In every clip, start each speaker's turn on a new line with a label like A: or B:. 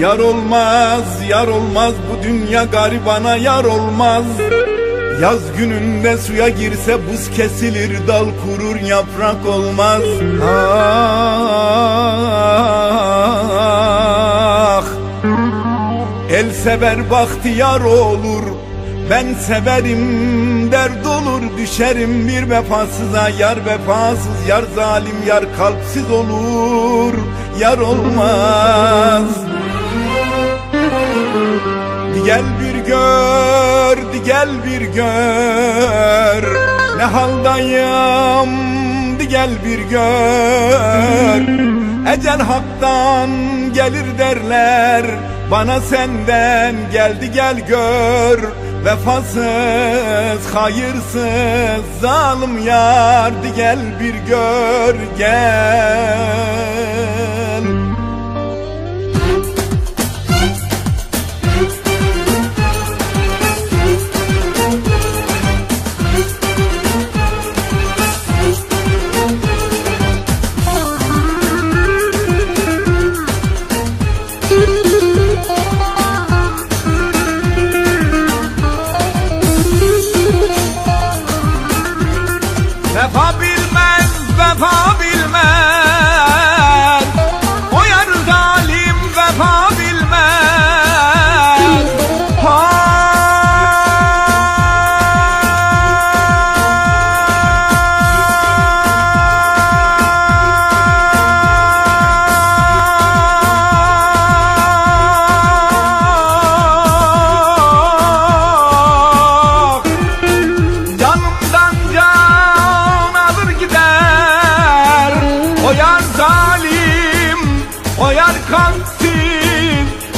A: Yar olmaz, yar olmaz bu dünya garibana yar olmaz. Yaz gününde suya girse buz kesilir dal kurur yaprak olmaz. Ah El sever bahtiyar olur Ben severim dert olur Düşerim bir vefasıza. Yar vefasız yar zalim yar kalpsiz olur Yar olmaz. Gel bir gör, gel bir gör. Ne haldayım, gel bir gör. Ecel haktan gelir derler Bana senden geldi gel gör. Vefasız, hayırsız, zalim yar gel bir gör, gel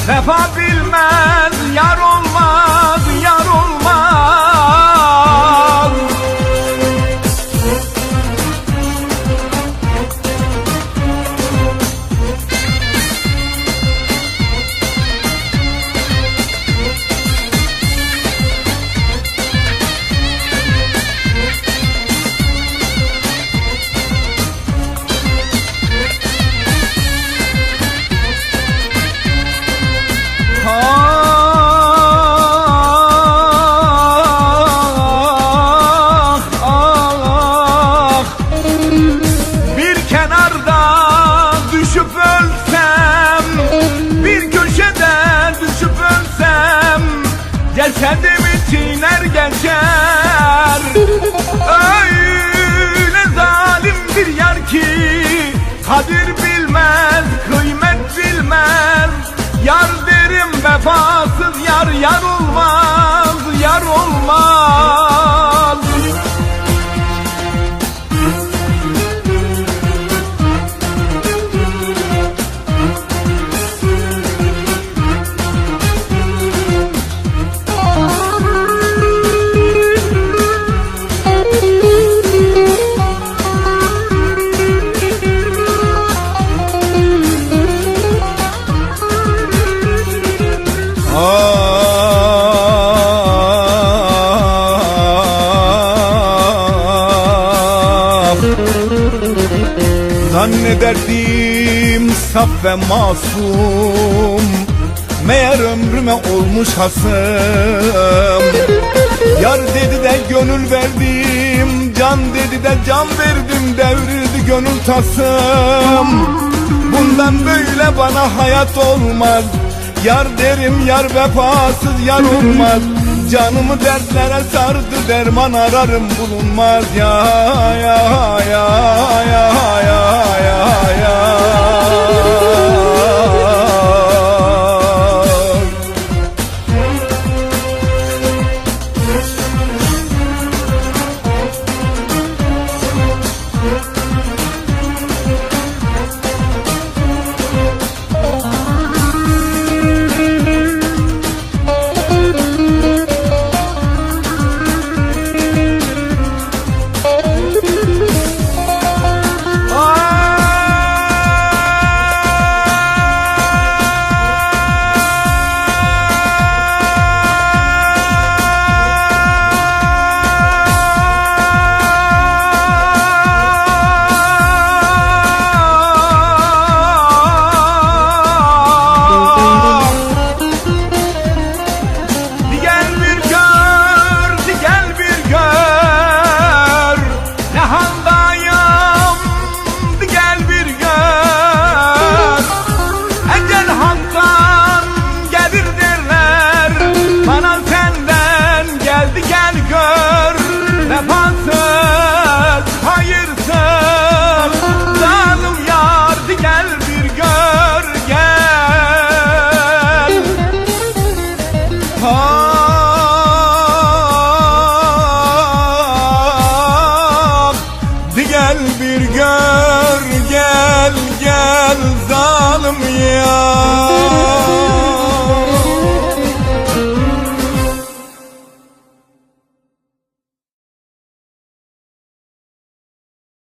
A: Vefa bilmez, yar olmaz, Cesedimi çiğner geçer Öyle zalim bir yar ki Kadir bilmez, kıymet bilmez. Yar derim vefasız yar yar olmaz, Zannederdim saf ve masum Meğer ömrüme olmuş hasım. Yar dedi de gönül verdim Can dedi de can verdim Devrildi gönül tasım. Bundan böyle bana hayat olmaz Yar derim yar vefasız yar olmaz Canımı dertlere sardı derman ararım bulunmaz. Ya ya ya ya ya ya hak Gel bir gör gel gel zalim ya.